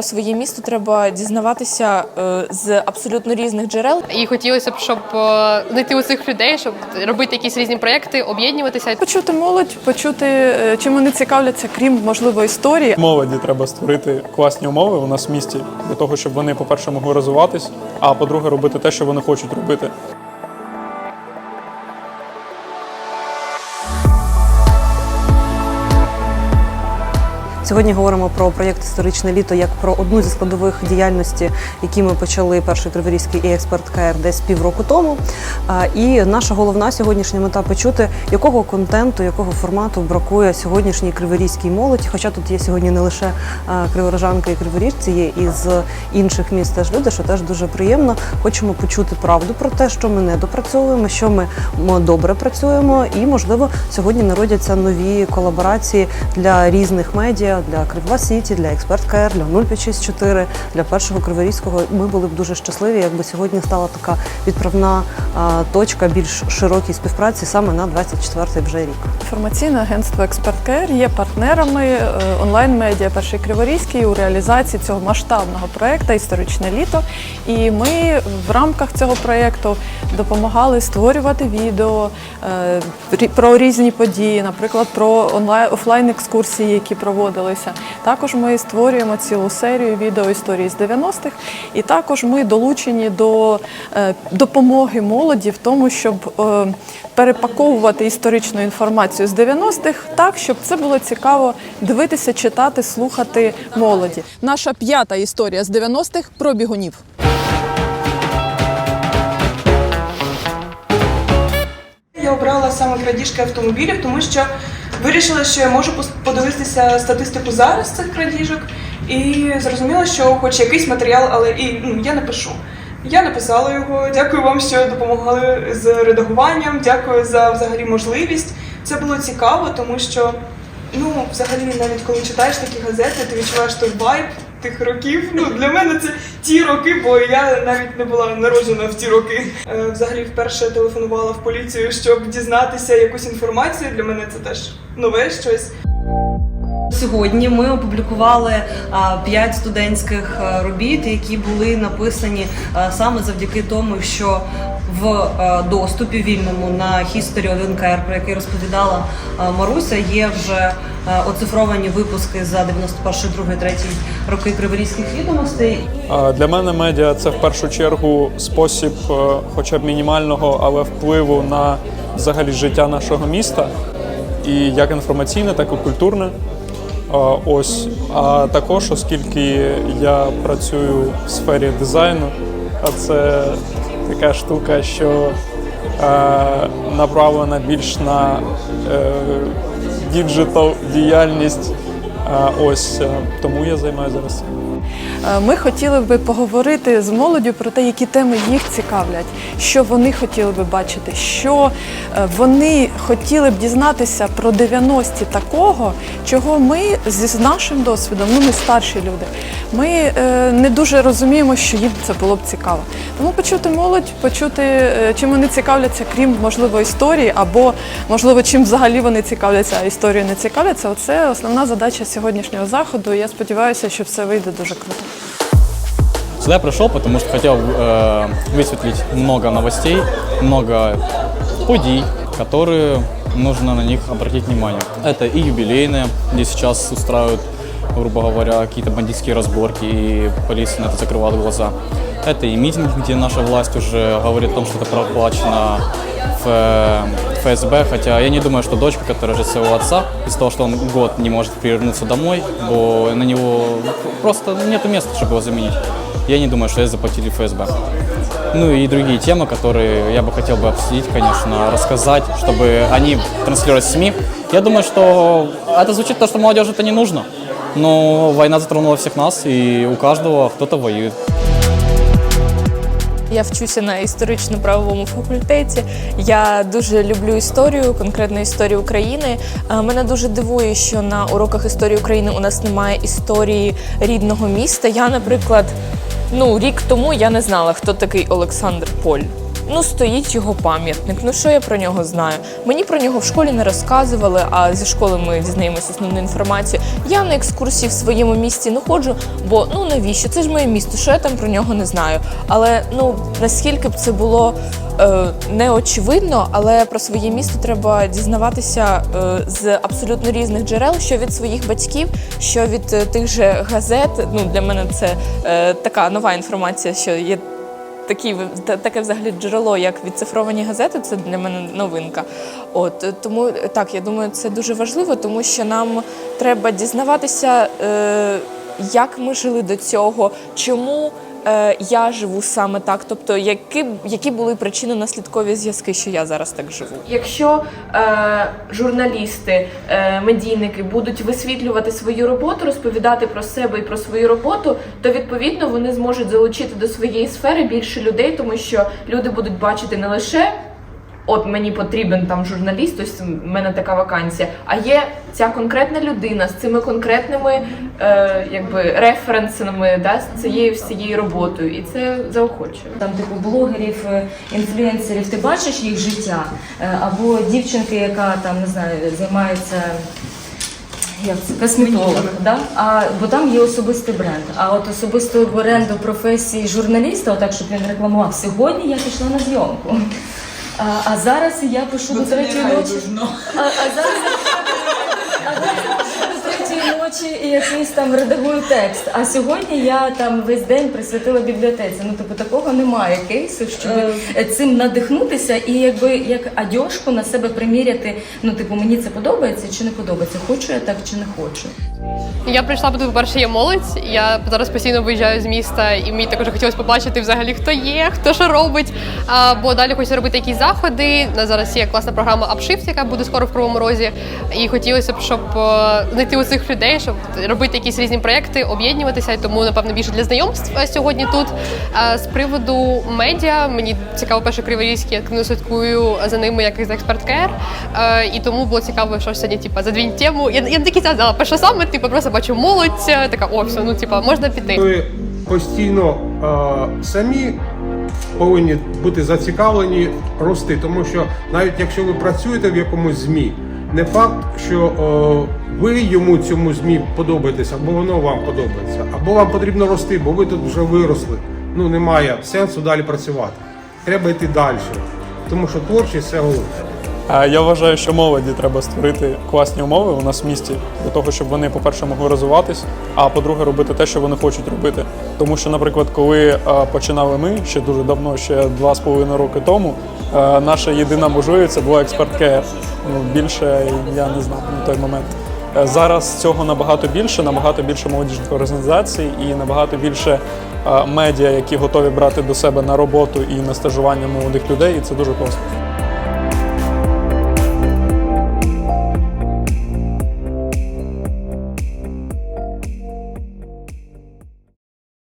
про своє місто треба дізнаватися е, з абсолютно різних джерел. І хотілося б, щоб е, знайти у цих людей, щоб робити якісь різні проекти, об'єднуватися. Почути молодь, почути, е, чим вони цікавляться, крім можливо історії. Молоді треба створити класні умови у нас в місті для того, щоб вони, по-перше, могли розвиватись, а по-друге, робити те, що вони хочуть робити. Сьогодні говоримо про проєкт Історичне літо як про одну зі складових діяльності, які ми почали перший Криворізький і експерт КР десь півроку тому. І наша головна сьогоднішня мета почути, якого контенту, якого формату бракує сьогоднішній криворізькій молоді. Хоча тут є сьогодні не лише криворожанки і криворіжці, є і з інших міст теж люди, що теж дуже приємно. Хочемо почути правду про те, що ми не допрацьовуємо, що ми добре працюємо, і можливо сьогодні народяться нові колаборації для різних медіа, для Кривла Сіті, для Експерт КР, для 0564, для першого Криворізького. Ми були б дуже щасливі, якби сьогодні стала така відправна точка більш широкій співпраці саме на 24-й вже рік. Інформаційне агентство Експерт КР є партнерами е, онлайн-медіа Перший Криворізький у реалізації цього масштабного проєкту Історичне літо. І ми в рамках цього проєкту допомагали створювати відео е, про різні події, наприклад, про онлайн офлайн екскурсії, які проводилися. Також ми створюємо цілу серію відео історії з 90-х, і також ми долучені до е, допомоги молоді в тому, щоб е, перепаковувати історичну інформацію з 90-х так, щоб це було цікаво дивитися, читати, слухати молоді. Наша п'ята історія з 90-х про бігунів. Я обрала саме крадіжки автомобілів, тому що вирішила, що я можу подивитися статистику зараз цих крадіжок, і зрозуміла, що хоч якийсь матеріал, але і ну, я напишу. Я написала його. Дякую вам, що допомагали з редагуванням. Дякую за взагалі можливість. Це було цікаво, тому що ну, взагалі, навіть коли читаєш такі газети, ти відчуваєш той вайб тих років. Ну для мене це ті роки, бо я навіть не була народжена в ті роки. Е, взагалі, вперше телефонувала в поліцію, щоб дізнатися якусь інформацію. Для мене це теж нове щось. Сьогодні ми опублікували п'ять студентських робіт, які були написані саме завдяки тому, що в доступі вільному на History of NKR, про який розповідала Маруся, є вже оцифровані випуски за 91, 2, 3 роки криворізьких відомостей. Для мене медіа це в першу чергу спосіб, е, хоча б мінімального, але впливу на взагалі життя нашого міста, і як інформаційне, так і культурне. Ось, а також, оскільки я працюю в сфері дизайну, а це така штука, що е, направлена більш на е, діджитал діяльність. Ось е, тому я займаюся зараз. Е, Ми хотіли би поговорити з молоддю про те, які теми їх цікавлять, що вони хотіли би бачити, що е, вони хотіли б дізнатися про 90-ті такого, чого ми з нашим досвідом, ну ми старші люди, ми не дуже розуміємо, що їм це було б цікаво. Тому почути молодь, почути, чим вони цікавляться, крім можливо історії, або можливо, чим взагалі вони цікавляться, а історію не цікавляться. Оце основна задача сьогоднішнього заходу. і Я сподіваюся, що все вийде дуже круто. Сюда я пришел, потому что хотел э, высветлить много новостей, много подий, которые нужно на них обратить внимание. Это и юбилейные, где сейчас устраивают, грубо говоря, какие-то бандитские разборки, и полиция на это закрывает глаза. Это и митинги, где наша власть уже говорит о том, что это проплачено в э, ФСБ, хотя я не думаю, что дочка, которая живет своего отца, из-за того, что он год не может вернуться домой, бо на него просто нету места, чтобы его заменить. Я не думаю, что это заплатили ФСБ. Ну и другие темы, которые я бы хотел бы обсудить, конечно, рассказать, чтобы они транслировались в СМИ. Я думаю, что это звучит то, что молодежи это не нужно. Но война затронула всех нас, и у каждого кто-то воюет. Я вчуся на історично-правовому факультеті. Я дуже люблю історію, конкретно історію України. Е, Мене дуже дивує, що на уроках історії України у нас немає історії рідного міста. Я, наприклад, ну рік тому я не знала, хто такий Олександр Поль. Ну стоїть його пам'ятник. Ну що я про нього знаю? Мені про нього в школі не розказували, а зі школи ми дізнаємося основну інформацію. Я на екскурсії в своєму місті не ходжу, бо ну навіщо? Це ж моє місто, що я там про нього не знаю. Але ну наскільки б це було е, не очевидно, але про своє місто треба дізнаватися е, з абсолютно різних джерел, що від своїх батьків, що від е, тих же газет. Ну для мене це така нова інформація, що є такі таке взагалі джерело, як відцифровані газети, це для мене новинка. От е, тому е, так, я думаю, це дуже важливо, тому що нам треба дізнаватися, е, як ми жили до цього, чому. Е, Я живу саме так, тобто які, які були причини наслідкові зв'язки, що я зараз так живу. Якщо е, журналісти, е, медійники будуть висвітлювати свою роботу, розповідати про себе і про свою роботу, то відповідно вони зможуть залучити до своєї сфери більше людей, тому що люди будуть бачити не лише. От мені потрібен там журналіст, ось в мене така вакансія. А є ця конкретна людина з цими конкретними е, якби референсами, да, з цією всією роботою, і це заохочує. Там, типу, блогерів, е, інфлюенсерів, ти бачиш їх життя, Е, або дівчинки, яка там не знаю, займається. Як це косметолог, да? а, бо там є особистий бренд. А от особистого бренду професії журналіста, отак, щоб він рекламував, сьогодні я пішла на зйомку. А, а зараз я пишу до третьої ночі. А, а зараз а зараз я пишу до третьої ночі і якийсь там редагую текст. А сьогодні я там весь день присвятила бібліотеці. Ну, типу, такого немає кейсу, щоб е, цим надихнутися і якби як одяжку на себе приміряти. Ну, типу, мені це подобається чи не подобається? Хочу я так чи не хочу. Я прийшла, бо тут, по-перше, є молодь. Я зараз постійно виїжджаю з міста, і мені також хотілося побачити взагалі, хто є, хто що робить. А, бо далі хочу робити якісь заходи. У нас зараз є класна програма Upshift, яка буде скоро в Кривому Розі. І хотілося б, щоб е, знайти у цих людей, щоб робити якісь різні проекти, об'єднуватися. Тому, напевно, більше для знайомств е, сьогодні тут. З приводу медіа, мені цікаво перше криворізькі, я активно слідкую за ними як з експерт КР. І тому було цікаво, що сьогодні, типа, задвінь тему. Я, я не такі знала, про саме, типу, просто бачу молодь, е, така, о, все, ну, типа, можна піти. Ви постійно е, самі повинні бути зацікавлені рости, тому що навіть якщо ви працюєте в якомусь змі, не факт, що е, ви йому цьому змі подобаєтесь, або воно вам подобається, або вам потрібно рости, бо ви тут вже виросли. Ну немає сенсу далі працювати. Треба йти далі, тому що творчість це головне. Я вважаю, що молоді треба створити класні умови у нас в місті для того, щоб вони, по-перше, могли розвиватись, а по-друге, робити те, що вони хочуть робити. Тому що, наприклад, коли починали ми ще дуже давно, ще два з половиною роки тому, наша єдина можливість це була експерт КР. Ну, більше я не знав на той момент. Е, Зараз цього набагато більше, набагато більше молодіжних організацій і набагато більше е, медіа, які готові брати до себе на роботу і на стажування молодих людей, і це дуже класно.